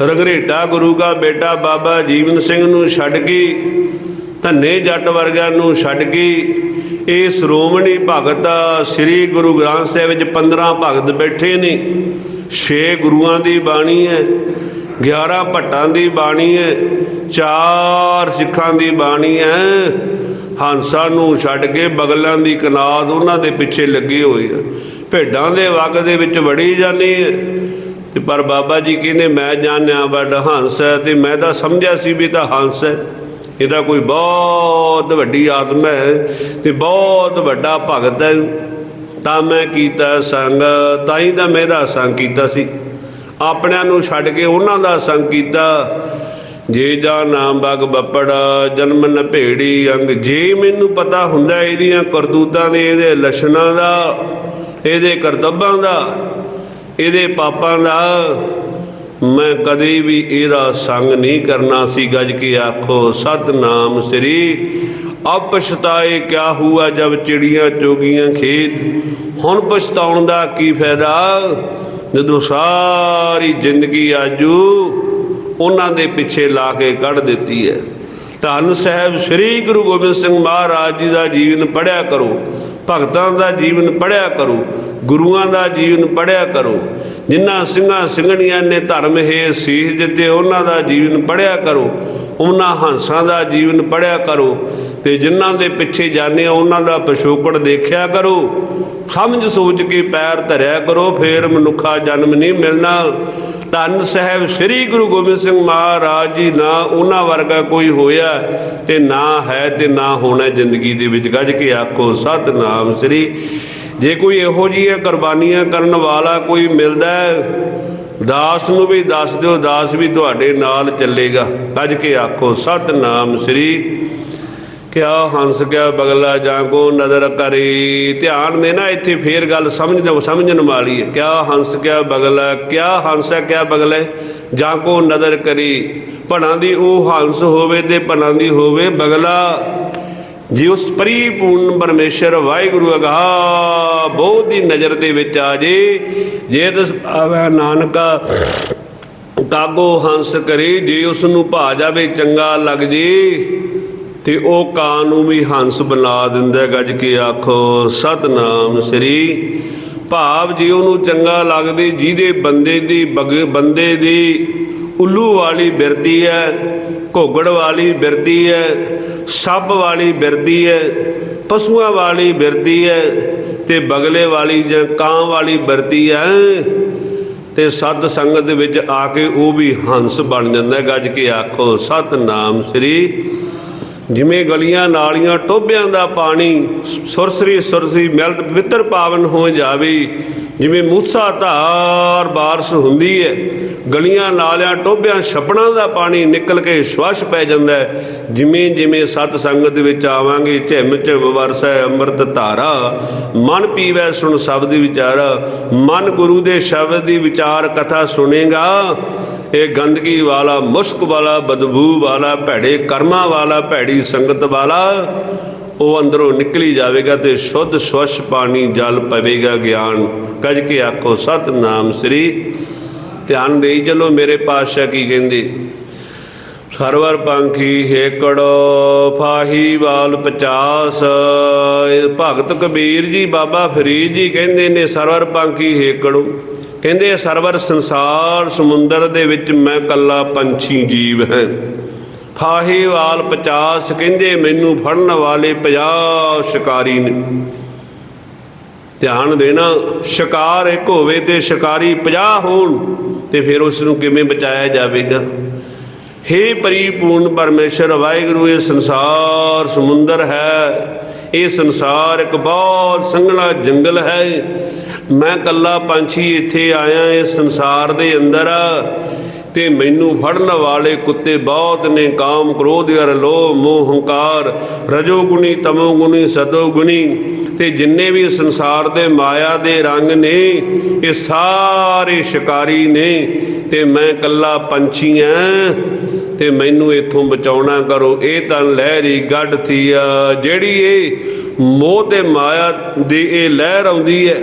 ਰਗਰੇਟਾ ਗੁਰੂ ਦਾ ਬੇਟਾ ਬਾਬਾ ਜੀਵਨ ਸਿੰਘ ਨੂੰ ਛੱਡ ਕੇ, ਧੰਨੇ ਜੱਟ ਵਰਗਿਆਂ ਨੂੰ ਛੱਡ ਕੇ ਇਹ ਸ਼੍ਰੋਮਣੀ ਭਗਤ ਸ੍ਰੀ ਗੁਰੂ ਗ੍ਰੰਥ ਸਾਹਿਬ ਵਿੱਚ 15 ਭਗਤ ਬੈਠੇ ਨੇ। 6 ਗੁਰੂਆਂ ਦੀ ਬਾਣੀ ਹੈ 11 ਭੱਟਾਂ ਦੀ ਬਾਣੀ ਹੈ 4 ਸਿੱਖਾਂ ਦੀ ਬਾਣੀ ਹੈ। ਹੰਸਾਂ ਨੂੰ ਛੱਡ ਕੇ ਬਗਲਾਂ ਦੀ ਕਨਾਦ ਉਹਨਾਂ ਦੇ ਪਿੱਛੇ ਲੱਗੀ ਹੋਈ ਹੈ। ਭੇਡਾਂ ਦੇ ਵਗ ਦੇ ਵਿੱਚ ਵੜੀ ਜਾਂਦੀ ਹੈ ਤੇ ਪਰ ਬਾਬਾ ਜੀ ਕਹਿੰਦੇ, ਮੈਂ ਜਾਣਿਆ ਵੱਡ ਹੰਸ ਹੈ ਤੇ ਮੈਂ ਤਾਂ ਸਮਝਿਆ ਸੀ ਵੀ ਤਾਂ ਹੰਸ ਹੈ। ਇਹਦਾ ਕੋਈ ਬਹੁਤ ਵੱਡੀ ਆਤਮਾ ਹੈ ਤੇ ਬਹੁਤ ਵੱਡਾ ਭਗਤ ਹੈ। ਤਾਂ ਮੈਂ ਕੀਤਾ ਸੰਗ ਤਾਂ ਹੀ ਤਾਂ ਮੈਂ ਇਹਦਾ ਸੰਗ ਕੀਤਾ ਸੀ। ਆਪਣਿਆਂ ਨੂੰ ਛੱਡ ਕੇ ਉਹਨਾਂ ਦਾ ਸੰਗ ਕੀਤਾ। ਜੇ ਜਾ ਨਾਮ ਬਗ ਬੱਪੜ, ਜਨਮ ਨ ਭੇੜੀ ਅੰਗ। ਜੇ ਮੈਨੂੰ ਪਤਾ ਹੁੰਦਾ ਇਹਦੀਆਂ ਕਰਤੂਤਾਂ ਦੇ ਇਹਦੇ ਲੱਛਣਾਂ ਦਾ ਇਹਦੇ ਕਰਤੱਬਾਂ ਦਾ, ਇਹਦੇ ਪਾਪਾਂ ਦਾ, ਮੈਂ ਕਦੇ ਵੀ ਇਹਦਾ ਸੰਗ ਨਹੀਂ ਕਰਨਾ ਸੀ, ਗੱਜ ਕੇ ਆਖੋ, ਸਤਨਾਮ ਸ੍ਰੀ ਅਬ ਪਛਤਾਏ ਕਿਆ ਹੁਆ ਜਬ ਚਿੜੀਆਂ ਚੋਗੀਆਂ ਖੇਤ। ਹੁਣ ਪਛਤਾਉਣ ਦਾ ਕੀ ਫਾਇਦਾ? ਜਦੋਂ ਸਾਰੀ ਜ਼ਿੰਦਗੀ ਆਜੂ, ਉਹਨਾਂ ਦੇ ਪਿੱਛੇ ਲਾ ਕੇ ਕੱਢ ਦਿੱਤੀ ਹੈ। ਧੰਨ ਸਾਹਿਬ ਸ੍ਰੀ ਗੁਰੂ ਗੋਬਿੰਦ ਸਿੰਘ ਮਹਾਰਾਜ ਜੀ ਦਾ ਜੀਵਨ ਪੜਿਆ ਕਰੋ। ਭਗਤਾਂ ਦਾ ਜੀਵਨ ਪੜਿਆ ਕਰੋ, ਗੁਰੂਆਂ ਦਾ ਜੀਵਨ ਪੜਿਆ ਕਰੋ। ਜਿਨ੍ਹਾਂ ਸਿੰਘਾਂ ਸਿੰਘਣੀਆਂ ਨੇ ਧਰਮ ਹੈ ਸੀਸ ਦਿੱਤੇ, ਉਹਨਾਂ ਦਾ ਜੀਵਨ ਪੜਿਆ ਕਰੋ। ਉਹਨਾਂ ਹੰਸਾਂ ਦਾ ਜੀਵਨ ਪੜਿਆ ਕਰੋ ਤੇ ਜਿਨ੍ਹਾਂ ਦੇ ਪਿੱਛੇ ਜਾਂਦੇ ਆ, ਉਹਨਾਂ ਦਾ ਪਿਛੋਕੜ ਦੇਖਿਆ ਕਰੋ। ਸਮਝ ਸੋਚ ਕੇ ਪੈਰ ਧਰਿਆ ਕਰੋ, ਫੇਰ ਮਨੁੱਖਾ ਜਨਮ ਨਹੀਂ ਮਿਲਣਾ। ਧੰਨ ਸਾਹਿਬ ਸ੍ਰੀ ਗੁਰੂ ਗੋਬਿੰਦ ਸਿੰਘ ਮਹਾਰਾਜ ਜੀ, ਨਾ ਉਹਨਾਂ ਵਰਗਾ ਕੋਈ ਹੋਇਆ ਤੇ ਨਾ ਹੈ ਤੇ ਨਾ ਹੋਣਾ ਜ਼ਿੰਦਗੀ ਦੇ ਵਿੱਚ। ਗੱਜ ਕੇ ਆਖੋ, ਸਤਨਾਮ ਸ੍ਰੀ। ਜੇ ਕੋਈ ਇਹੋ ਜਿਹੀਆਂ ਕੁਰਬਾਨੀਆਂ ਕਰਨ ਵਾਲਾ ਕੋਈ ਮਿਲਦਾ ਦਾਸ ਨੂੰ ਵੀ ਦੱਸ ਦਿਓ, ਦਾਸ ਵੀ ਤੁਹਾਡੇ ਨਾਲ ਚੱਲੇਗਾ। ਗੱਜ ਕੇ ਆਖੋ, ਸਤਨਾਮ ਸ੍ਰੀ। ਕਿਆ ਹੰਸ ਕਿਆ ਬਗਲਾ ਜਾਂ ਕੋ ਨਜ਼ਰ ਕਰੀ। ਧਿਆਨ ਦੇਣਾ ਇੱਥੇ ਫੇਰ ਗੱਲ ਸਮਝਦੇ ਸਮਝਣ ਵਾਲੀ ਹੈ। ਕਿਆ ਹੰਸ ਕਿਆ ਬਗਲਾ, ਕਿਆ ਹੰਸ ਹੈ, ਕਿਆ ਬਗਲਾ ਹੈ? ਜਾਂ ਕੋ ਨਜ਼ਰ ਕਰੀ। ਭਣਾ ਦੀ ਉਹ ਹੰਸ ਹੋਵੇ ਤੇ ਭਣਾ ਦੀ ਹੋਵੇ ਬਗਲਾ। ਜੇ ਉਸ ਪਰਿਪੂਰਨ ਪਰਮੇਸ਼ਰ ਵਾਹਿਗੁਰੂ ਅਗਾ ਬਹੁਤ ਦੀ ਨਜ਼ਰ ਦੇ ਵਿੱਚ ਆ ਜੇ। ਜੇ ਤਸ ਆਵੇ ਨਾਨਕਾ ਕਾਗੋ ਹੰਸ ਕਰੇ, ਜੇ ਉਸ ਨੂੰ ਭਾ ਜਾਵੇ, ਚੰਗਾ ਲੱਗ ਜੇ। ਤੇ ਉਹ ਕਾਂ ਨੂੰ ਵੀ ਹੰਸ ਬਣਾ ਦਿੰਦਾ ਗੱਜ ਕੇ ਆਖੋ, ਸਤਨਾਮ ਸ੍ਰੀ ਭਾਵ ਜੀ ਉਹਨੂੰ ਚੰਗਾ ਲੱਗਦੇ, ਜਿਹਦੇ ਬੰਦੇ ਦੀ ਬਗ- ਬੰਦੇ ਦੀ ਉੱਲੂ ਵਾਲੀ ਬਿਰਦੀ ਹੈ, ਘੋਗੜ ਵਾਲੀ ਬਿਰਦੀ ਹੈ, ਸੱਪ ਵਾਲੀ ਬਿਰਦੀ ਹੈ, ਪਸ਼ੂਆਂ ਵਾਲੀ ਬਿਰਦੀ ਹੈ ਤੇ ਬਗਲੇ ਵਾਲੀ ਜਾਂ ਕਾਂ ਵਾਲੀ ਬਿਰਦੀ ਹੈ, ਤੇ ਸਤ ਸੰਗਤ ਦੇ ਵਿੱਚ ਆ ਕੇ ਉਹ ਵੀ ਹੰਸ ਬਣ ਜਾਂਦਾ ਗੱਜ ਕੇ ਆਖੋ, ਸਤਨਾਮ ਸ੍ਰੀ ਜਿਵੇਂ ਗਲੀਆਂ ਨਾਲੀਆਂ ਟੋਬਿਆਂ ਦਾ ਪਾਣੀ ਸੁਰਸਰੀ ਸੁਰਸਰੀ ਮਿਲਤ ਪਵਿੱਤਰ ਪਾਵਨ ਹੋ ਜਾਵੇ ਜਿਵੇਂ ਮੂਸਾ ਧਾਰ ਬਾਰਿਸ਼ ਹੁੰਦੀ ਹੈ, ਗਲੀਆਂ ਨਾਲਿਆਂ ਟੋਭਿਆਂ ਛੱਪੜਾਂ ਦਾ ਪਾਣੀ ਨਿਕਲ ਕੇ ਸਵਛ ਪੈ ਜਾਂਦਾ ਜਿਵੇਂ ਜਿਵੇਂ ਸਤ ਸੰਗਤ ਦੇ ਵਿੱਚ ਆਵਾਂਗੇ, ਝਿਮ ਝਿਮ ਵਰਸੈ ਅੰਮ੍ਰਿਤ ਧਾਰਾ। ਮਨ ਪੀਵੈ ਸੁਣ ਸ਼ਬਦ ਵਿਚਾਰਾ, ਮਨ ਗੁਰੂ ਦੇ ਸ਼ਬਦ ਦੀ ਵਿਚਾਰ ਕਥਾ ਸੁਣੇਗਾ। ਇਹ ਗੰਦਗੀ ਵਾਲਾ, ਮੁਸ਼ਕ ਵਾਲਾ, ਬਦਬੂ ਵਾਲਾ, ਭੈੜੇ ਕਰਮਾਂ ਵਾਲਾ, ਭੈੜੀ ਸੰਗਤ ਵਾਲਾ। ਉਹ ਅੰਦਰੋਂ ਨਿਕਲੀ ਜਾਵੇਗਾ ਤੇ ਸ਼ੁੱਧ ਸਵਛ ਪਾਣੀ ਜਲ ਪਵੇਗਾ ਗਿਆਨ। ਕੱਜ ਕੇ ਆਖੋ, ਸਤਨਾਮ ਸ੍ਰੀ ਧਿਆਨ ਦੇਈ ਚਲੋ ਮੇਰੇ ਪਾਤਸ਼ਾਹ, ਕੀ ਕਹਿੰਦੇ। ਸਰਵਰ ਪੰਖੀ ਹੇਕੜੋ ਫਾਹੀ ਵਾਲ 50 ਭਗਤ ਕਬੀਰ ਜੀ, ਬਾਬਾ ਫਰੀਦ ਜੀ ਕਹਿੰਦੇ ਨੇ, ਸਰਵਰ ਪੰਖੀ ਹੇਕੜੋ ਕਹਿੰਦੇ, ਸਰਵਰ ਸੰਸਾਰ ਸਮੁੰਦਰ ਦੇ ਵਿੱਚ ਮੈਂ ਕੱਲਾ ਪੰਛੀ ਜੀਵ ਹਾਂ। ਫਾਹੀ ਵਾਲ 50 ਕਹਿੰਦੇ ਮੈਨੂੰ ਫੜਨ ਵਾਲੇ 50 ਸ਼ਿਕਾਰੀ ਨੇ। ਧਿਆਨ ਦੇਣਾ, ਸ਼ਿਕਾਰ ਇੱਕ ਹੋਵੇ ਤੇ ਸ਼ਿਕਾਰੀ 50 ਹੋਣ, ਤੇ ਫਿਰ ਉਸ ਨੂੰ ਕਿਵੇਂ ਬਚਾਇਆ ਜਾਵੇਗਾ? ਹੇ ਪਰਿਪੂਰਨ ਪਰਮੇਸ਼ਰ, ਵਾਹਿਗੁਰੂ, ਇਹ ਸੰਸਾਰ ਸਮੁੰਦਰ ਹੈ। ਇਹ ਸੰਸਾਰ ਇੱਕ ਬਹੁਤ ਸੰਘਣਾ ਜੰਗਲ ਹੈ। ਮੈਂ ਕੱਲਾ ਪੰਛੀ ਇੱਥੇ ਆਇਆ, ਇਸ ਸੰਸਾਰ ਦੇ ਅੰਦਰ। ਤੇ ਮੈਨੂੰ ਫੜਨ ਵਾਲੇ ਕੁੱਤੇ ਬਹੁਤ ਨੇ, ਕਾਮ, ਕ੍ਰੋਧ ਅਰ ਲੋਭ ਮੋਹ, ਹੰਕਾਰ, ਰਜੋ ਗੁਣੀ, ਤਮੋ ਗੁਣੀ ਸਤੋ ਗੁਣੀ। ਤੇ ਜਿੰਨੇ ਵੀ ਸੰਸਾਰ ਦੇ ਮਾਇਆ ਦੇ ਰੰਗ ਨੇ, ਇਹ ਸਾਰੇ ਸ਼ਿਕਾਰੀ ਨੇ। ਤੇ ਮੈਂ ਕੱਲਾ ਪੰਛੀ ਐ। ਤੇ ਮੈਨੂੰ ਇਥੋਂ ਬਚਾਉਣਾ ਕਰੋ। ਇਹ ਤਾਂ ਲਹਿਰੀ ਗੱਡ ਥੀ ਆ। ਜਿਹੜੀ ਇਹ ਮੋਹ ਤੇ ਮਾਇਆ ਦੀ ਇਹ ਲਹਿਰ ਆਉਂਦੀ ਹੈ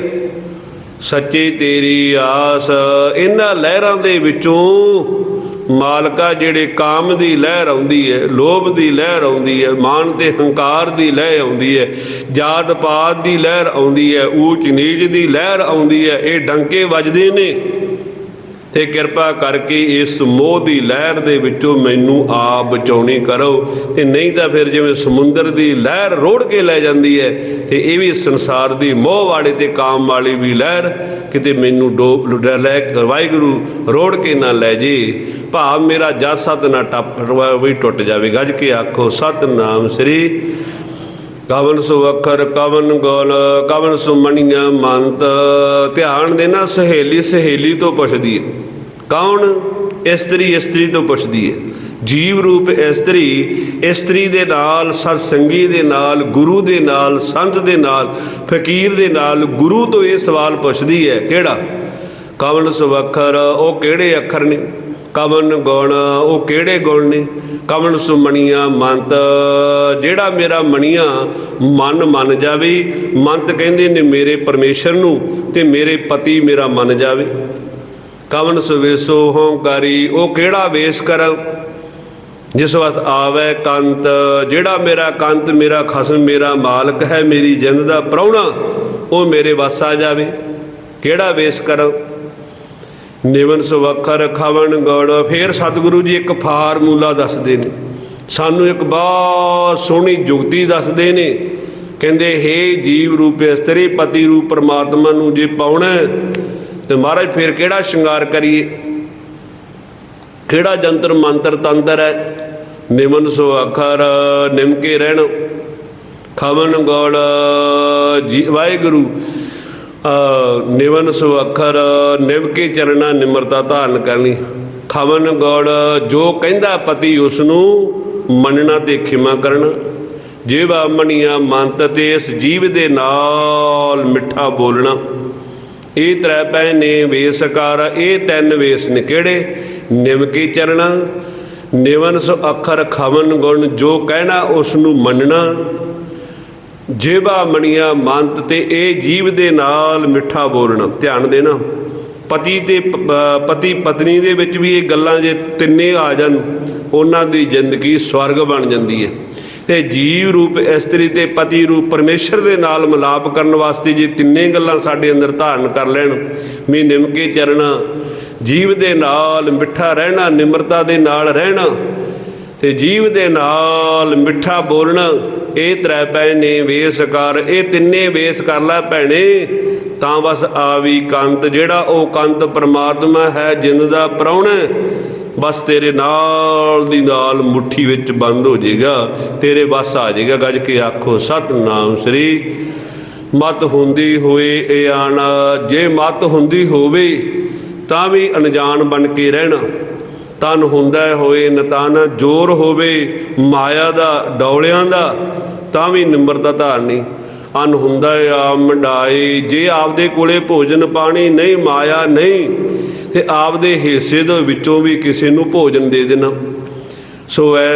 ਸੱਚੇ ਤੇਰੀ ਆਸ। ਇਹਨਾਂ ਲਹਿਰਾਂ ਦੇ ਵਿੱਚੋਂ ਮਾਲਕਾ ਜਿਹੜੇ ਕਾਮ ਦੀ ਲਹਿਰ ਆਉਂਦੀ ਹੈ, ਲੋਭ ਦੀ ਲਹਿਰ ਆਉਂਦੀ ਹੈ ਮਾਨ ਤੇ ਹੰਕਾਰ ਦੀ ਲਹਿਰ ਆਉਂਦੀ ਹੈ, ਜਾਤ ਪਾਤ ਦੀ ਲਹਿਰ ਆਉਂਦੀ ਹੈ, ਊਚ ਨੀਚ ਦੀ ਲਹਿਰ ਆਉਂਦੀ ਹੈ, ਇਹ ਡੰਕੇ ਵੱਜਦੇ ਨੇ। ਤੇ ਕਿਰਪਾ ਕਰਕੇ ਇਸ ਮੋਹ ਦੀ ਲਹਿਰ ਦੇ ਵਿੱਚੋਂ ਮੈਨੂੰ ਆਪ ਬਚਾਉਣੀ ਕਰੋ। ਤੇ ਨਹੀਂ ਤਾਂ ਫਿਰ ਜਿਵੇਂ ਸਮੁੰਦਰ ਦੀ ਲਹਿਰ ਰੋੜ ਕੇ ਲੈ ਜਾਂਦੀ ਹੈ, ਤੇ ਇਹ ਵੀ ਸੰਸਾਰ ਦੀ ਮੋਹ ਵਾਲੀ ਤੇ ਕਾਮ ਵਾਲੀ ਵੀ ਲਹਿਰ ਕਿਤੇ ਮੈਨੂੰ ਡੋਬ ਲੈ ਵਾਹਿਗੁਰੂ ਰੋੜ ਕੇ ਨਾ ਲੈ ਜੇ। ਭਾਵ ਮੇਰਾ ਜਸ ਸਤ ਨਾ ਟੱਪ ਵੀ ਟੁੱਟ ਜਾਵੇ ਗੱਜ ਕੇ ਆਖੋ, ਸਤਨਾਮ ਸ੍ਰੀ ਕਵਨ ਸੁ ਅੱਖਰ, ਕਵਨ ਗੋਲ, ਕਵਨ ਸੁਮਣੀਆਂ ਮੰਤ। ਧਿਆਨ ਦੇਣਾ, ਸਹੇਲੀ ਸਹੇਲੀ ਤੋਂ ਪੁੱਛਦੀ ਹੈ ਕੌਣ? ਇਸਤਰੀ ਇਸਤਰੀ ਤੋਂ ਪੁੱਛਦੀ ਹੈ ਜੀਵ ਰੂਪ ਇਸਤਰੀ ਇਸਤਰੀ ਦੇ ਨਾਲ ਸਤਸੰਗੀ ਦੇ ਨਾਲ, ਗੁਰੂ ਦੇ ਨਾਲ, ਸੰਤ ਦੇ ਨਾਲ, ਫਕੀਰ ਦੇ ਨਾਲ, ਗੁਰੂ ਤੋਂ ਇਹ ਸਵਾਲ ਪੁੱਛਦੀ ਹੈ ਕਿਹੜਾ? ਕਵਨ ਸੁ ਅੱਖਰ, ਉਹ ਕਿਹੜੇ ਅੱਖਰ ਨੇ? ਕਵਨ ਗੁਣ, ਉਹ ਕਿਹੜੇ ਗੁਣ ਨੇ? ਕਵਨ ਸੁਮਣੀਆਂ ਮੰਤ, ਜਿਹੜਾ ਮੇਰਾ ਮਣੀਆਂ ਮਨ ਮੰਨ ਜਾਵੇ, ਮੰਤ ਕਹਿੰਦੇ ਨੇ ਮੇਰੇ ਪਰਮੇਸ਼ਰ ਨੂੰ ਤੇ ਮੇਰੇ ਪਤੀ ਮੇਰਾ ਮੰਨ ਜਾਵੇ। ਕਵਨ ਸੁਵੇਸੋ ਹੰਕਾਰੀ ਉਹ ਕਿਹੜਾ ਵੇਸ ਕਰ? ਜਿਸ ਵਕਤ ਆਵੇ ਕੰਤ, ਜਿਹੜਾ ਮੇਰਾ ਕੰਤ, ਮੇਰਾ ਖਸਮ, ਮੇਰਾ ਮਾਲਕ ਹੈ, ਮੇਰੀ ਜਿੰਦ ਦਾ ਪ੍ਰਾਹੁਣਾ, ਉਹ ਮੇਰੇ ਵਸ ਆ ਜਾਵੇ। ਕਿਹੜਾ ਵੇਸ ਕਰਾਂ? ਨਿਵਨ ਸੁਵਖਰ ਖਵਨ ਗੜ ਫੇਰ ਸਤਿਗੁਰੂ ਜੀ ਇੱਕ ਫਾਰਮੂਲਾ ਦੱਸਦੇ ਨੇ। ਸਾਨੂੰ ਇੱਕ ਬਹੁਤ ਸੋਹਣੀ ਜੁਗਤੀ ਦੱਸਦੇ ਨੇ। ਕਹਿੰਦੇ ਹੇ ਜੀਵ ਰੂਪ ਇਸਤਰੀ ਪਤੀ ਰੂਪ ਪਰਮਾਤਮਾ ਨੂੰ ਜੇ ਪਾਉਣਾ ਹੈ, ਤੇ ਮਹਾਰਾਜ ਫੇਰ ਕਿਹੜਾ ਸ਼ਿੰਗਾਰ ਕਰੀਏ? ਕਿਹੜਾ ਜੰਤਰ ਮੰਤਰ ਤੰਤਰ ਹੈ? ਨਿਮਨ ਸੋ ਅੱਖਰ ਨਿਮਕੇ ਰਹਿਣ ਖਵਨ ਗੋੜ ਜੀ ਵਾਹਿਗੁਰੂ ਨਿਵਨ ਸੋ ਅੱਖਰ, ਨਿਵ ਕੇ ਚਰਣਾ ਨਿਮਰਤਾ ਧਾਰਨ ਕਰਨੀ। ਖਵਨ ਗੌੜ, ਜੋ ਕਹਿੰਦਾ ਪਤੀ ਉਸ ਨੂੰ ਮੰਨਣਾ ਤੇ ਖਿਮਾ ਕਰਨਾ। ਜੀਵਾ ਮਣੀਆਂ ਮੰਤ ਤੇ ਇਸ ਜੀਵ ਦੇ ਨਾਲ ਮਿੱਠਾ ਬੋਲਣਾ। ਇਹ ਤ੍ਰੈ ਪੈ ਨੇ ਵੇਸਕਾਰ ਇਹ ਤਿੰਨ ਵੇਸ ਨੇ ਕਿਹੜੇ ਨਿਮਕੇ ਚਰਣਾ ਨਿਵਨ ਸੁ ਅੱਖਰ ਖਵਨ ਗੁਣ, ਜੋ ਕਹਿਣਾ ਉਸ ਨੂੰ ਮੰਨਣਾ। ਜੇਬਾ ਮਣੀਆਂ ਮੰਤ ਤੇ ਇਹ ਜੀਵ ਦੇ ਨਾਲ ਮਿੱਠਾ ਬੋਲਣਾ। ਧਿਆਨ ਦੇਣਾ। ਪਤੀ ਤੇ ਪਤੀ ਪਤਨੀ ਦੇ ਵਿੱਚ ਵੀ ਇਹ ਗੱਲਾਂ ਜੇ ਤਿੰਨੇ ਆ ਜਾਣ, ਉਹਨਾਂ ਦੀ ਜ਼ਿੰਦਗੀ ਸਵਰਗ ਬਣ ਜਾਂਦੀ ਹੈ ਤੇ ਜੀਵ ਰੂਪ ਇਸਤਰੀ ਤੇ ਪਤੀ ਰੂਪ ਪਰਮੇਸ਼ਰ ਦੇ ਨਾਲ ਮਿਲਾਪ ਕਰਨ ਵਾਸਤੇ ਜੇ ਤਿੰਨੇ ਗੱਲਾਂ ਸਾਡੇ ਅੰਦਰ ਧਾਰਨ ਕਰ ਲੈਣ ਵੀ ਨਿਮਕੇ ਚਰਣਾ ਜੀਵ ਦੇ ਨਾਲ ਮਿੱਠਾ ਰਹਿਣਾ, ਨਿਮਰਤਾ ਦੇ ਨਾਲ ਰਹਿਣਾ ਤੇ ਜੀਵ ਦੇ ਨਾਲ ਮਿੱਠਾ ਬੋਲਣਾ, ਇਹ ਤ੍ਰੈ ਪੈ ਨੇ ਵੇਸ ਕਰ, ਇਹ ਤਿੰਨੇ ਵੇਸ ਕਰ ਲੈ ਭੈਣੇ। ਤਾਂ ਬਸ ਆਵੀ ਕੰਤ, ਜਿਹੜਾ ਉਹ ਕੰਤ ਪਰਮਾਤਮਾ ਹੈ ਜਿੰਦ ਦਾ ਪ੍ਰਾਹੁਣਾ ਬਸ ਤੇਰੇ ਨਾਲ ਦੀ ਨਾਲ ਮੁੱਠੀ ਵਿੱਚ ਬੰਦ ਹੋ ਜਾਏਗਾ ਤੇਰੇ ਬਸ ਆ ਜਾਏਗਾ ਗੱਜ ਕੇ ਆਖੋ, ਸਤਨਾਮ ਸ੍ਰੀ। ਮਤ ਹੁੰਦੀ ਹੋਏ ਇਹ ਆਣਾ, ਜੇ ਮਤ ਹੁੰਦੀ ਹੋਵੇ, ਤਾਂ ਵੀ ਅਣਜਾਣ ਬਣ ਕੇ ਰਹਿਣਾ। ਤਨ ਹੁੰਦਾ ਹੋਏ ਨਤਨ ਜੋਰ ਹੋਵੇ, ਮਾਇਆ ਦਾ, ਡੌਲਿਆਂ ਦਾ, ਤਾਂ ਵੀ ਨਿਮਰਤਾ ਧਾਰਨੀ ਅਨ ਹੁੰਦਾ ਆ ਮੰਡਾਈ ਜੇ ਆਪਦੇ ਕੋਲੇ ਭੋਜਨ ਪਾਣੀ ਨਹੀਂ, ਮਾਇਆ ਨਹੀਂ, ਤੇ ਆਪਦੇ ਹਿੱਸੇ ਦੇ ਵਿੱਚੋਂ ਵੀ ਕਿਸੇ ਨੂੰ ਭੋਜਨ ਦੇ ਦੇਣਾ। ਸੋ ਐ,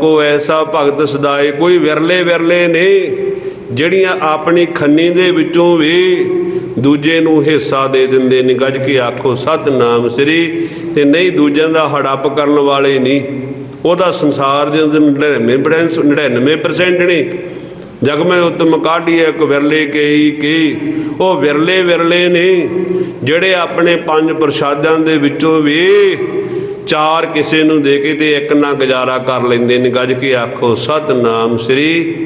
ਕੋ ਐਸਾ ਭਗਤ ਸਦਾਏ, ਕੋਈ ਵਿਰਲੇ ਵਿਰਲੇ ਨੇ ਜਿਹੜੀਆਂ ਆਪਣੀ ਖੰਨੀ ਦੇ ਵਿੱਚੋਂ ਵੀ ਦੂਜੇ ਨੂੰ ਹਿੱਸਾ ਦੇ ਦਿੰਦੇ ਨੇ। ਗੱਜ ਕੇ ਆਖੋ, ਸਤਨਾਮ ਸ੍ਰੀ। ਤੇ ਨਹੀਂ, ਦੂਜਿਆਂ ਦਾ ਹੜੱਪ ਕਰਨ ਵਾਲੇ ਨਹੀਂ। ਉਹਦਾ ਸੰਸਾਰ ਦੇ ਅੰਦਰ 99% 99% ਨੇ। ਜਗ ਮੈਂ ਉਤਮ ਕਾਢੀਏ ਇੱਕ ਵਿਰਲੇ ਕਈ ਕੀ ਉਹ ਵਿਰਲੇ ਵਿਰਲੇ ਨੇ, ਜਿਹੜੇ ਆਪਣੇ ਪੰਜ ਪ੍ਰਸ਼ਾਦਾਂ ਦੇ ਵਿੱਚੋਂ ਵੀ ਚਾਰ ਕਿਸੇ ਨੂੰ ਦੇ ਕੇ ਤੇ ਇੱਕ ਨਾ ਗੁਜ਼ਾਰਾ ਕਰ ਲੈਂਦੇ ਨੇ। ਗੱਜ ਕੇ ਆਖੋ, ਸਤਨਾਮ ਸ੍ਰੀ।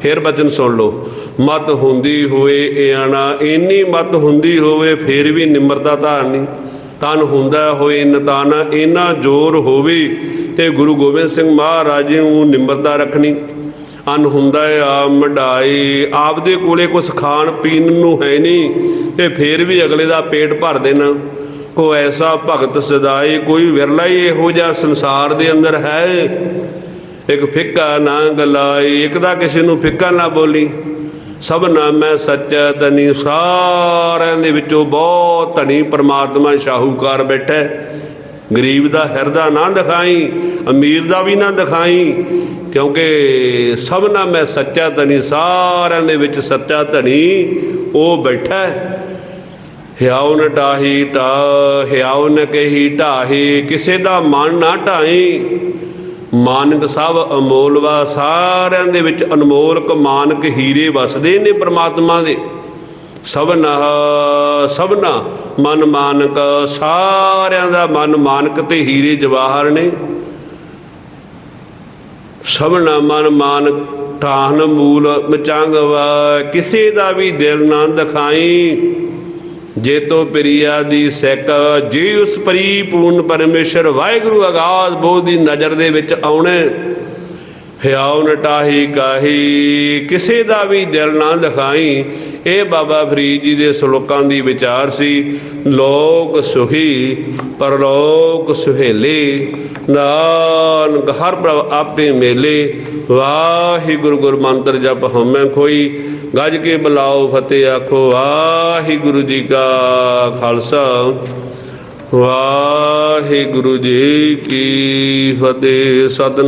ਫਿਰ ਬਚਨ ਸੁਣ ਲਓ। ਮਤ ਹੁੰਦੀ ਹੋਵੇ ਇਆਣਾ ਇੰਨੀ ਮਤ ਹੁੰਦੀ ਹੋਵੇ ਫਿਰ ਵੀ ਨਿਮਰਤਾ ਧਾਰਨੀ। ਤਨ ਹੁੰਦਾ ਹੋਏ ਨਤਾਨ ਇੰਨਾ ਜ਼ੋਰ ਹੋਵੇ ਤੇ ਗੁਰੂ ਗੋਬਿੰਦ ਸਿੰਘ ਮਹਾਰਾਜ ਨੂੰ ਨਿਮਰਤਾ ਰੱਖਣੀ। ਅਨ ਹੁੰਦਾ ਆ ਮਢਾਈ ਆਪਦੇ ਕੋਲੇ ਕੁਛ ਖਾਣ ਪੀਣ ਨੂੰ ਹੈ ਨਹੀਂ ਤੇ ਫੇਰ ਵੀ ਅਗਲੇ ਦਾ ਪੇਟ ਭਰ ਦੇਣਾ। ਕੋ ਐਸਾ ਭਗਤ ਸਦਾਈ ਕੋਈ ਵਿਰਲਾ ਹੀ ਇਹੋ ਜਿਹਾ ਸੰਸਾਰ ਦੇ ਅੰਦਰ ਹੈ। ਇੱਕ ਫਿੱਕਾ ਨਾ ਗਲਾਈ, ਇੱਕ ਦਾ ਕਿਸੇ ਨੂੰ ਫਿੱਕਾ ਨਾ ਬੋਲੀ। ਸਭ ਨਾਮੈ ਸੱਚਾ, ਧਨੀ ਸਾਰਿਆਂ ਦੇ ਵਿੱਚੋਂ ਬਹੁਤ ਧਨੀ ਪਰਮਾਤਮਾ ਸ਼ਾਹੂਕਾਰ ਬੈਠਾ ਗਰੀਬ ਦਾ ਹਿਰਦਾ ਨਾ ਦਿਖਾਈ, ਅਮੀਰ ਦਾ ਵੀ ਨਾ ਦਿਖਾਈ, ਕਿਉਂਕਿ ਸਭ ਨਾਮੈ ਸੱਚਾ, ਧਨੀ ਸਾਰਿਆਂ ਦੇ ਵਿੱਚ ਸੱਚਾ ਧਨੀ ਉਹ ਬੈਠਾ ਹੈ। ਹਿਆਉ ਨ ਟਾਹੀ ਟਾ ਹਿਆਉ ਨ ਕਹੀ ਢਾਹੀ, ਕਿਸੇ ਦਾ ਮਨ ਨਾ ਢਾਈ ਮਾਨਕ ਸਭ ਅਮੋਲ ਵਾ, ਸਾਰਿਆਂ ਦੇ ਵਿੱਚ ਅਨਮੋਲਕ ਮਾਨਕ ਹੀਰੇ ਵਸਦੇ ਨੇ ਪ੍ਰਮਾਤਮਾ ਦੇ। ਸਭਨਾ ਸਭਨਾ ਮਨ ਮਾਨਕ, ਸਾਰਿਆਂ ਦਾ ਮਨ ਮਾਨਕ ਤੇ ਹੀਰੇ ਜਵਾਹਰ ਨੇ। ਸਭਨਾ ਮਨ ਮਾਨਕ ਠਾਹਨ ਮੂਲ ਮਚੰਗ ਵਾ, ਕਿਸੇ ਦਾ ਵੀ ਦਿਲ ਨਾ ਦਿਖਾਈ। ਜੇ ਤੋ ਪ੍ਰਿਆ ਦੀ ਸਿੱਖ, ਜੇ ਉਸ ਪਰਿਪੂਰਨ ਪਰਮੇਸ਼ਰ ਵਾਹਿਗੁਰੂ ਅਗਾਧ ਬੋਧ ਦੀ ਨਜ਼ਰ ਦੇ ਵਿੱਚ ਆਉਣੇ ਹਿਆਉ ਨਟਾਹੀ ਕਾਹੀ, ਕਿਸੇ ਦਾ ਵੀ ਦਿਲ ਨਾ ਦਿਖਾਈ ਇਹ ਬਾਬਾ ਫਰੀਦ ਜੀ ਦੇ ਸ਼ਲੋਕਾਂ ਦੀ ਵਿਚਾਰ ਸੀ, ਲੋਕ ਸੁਹੀ, ਪਰਲੋਕ ਸੁਹੇਲੇ। ਨਾਨਕ ਹਰ ਪ੍ਰਭ ਆਪੇ ਮੇਲੇ, ਵਾਹਿਗੁਰੂ ਗੁਰ ਮੰਤਰ ਜਪ ਹਉਮੈ ਖੋਈ। ਗੱਜ ਕੇ ਬੁਲਾਓ ਫਤਿਹ ਆਖੋ, ਵਾਹਿਗੁਰੂ ਜੀ ਕਾ ਖਾਲਸਾ। ਵਾਹਿਗੁਰੂ ਜੀ ਕੀ ਫਤਿਹ, ਸਤਿਨਾਮ।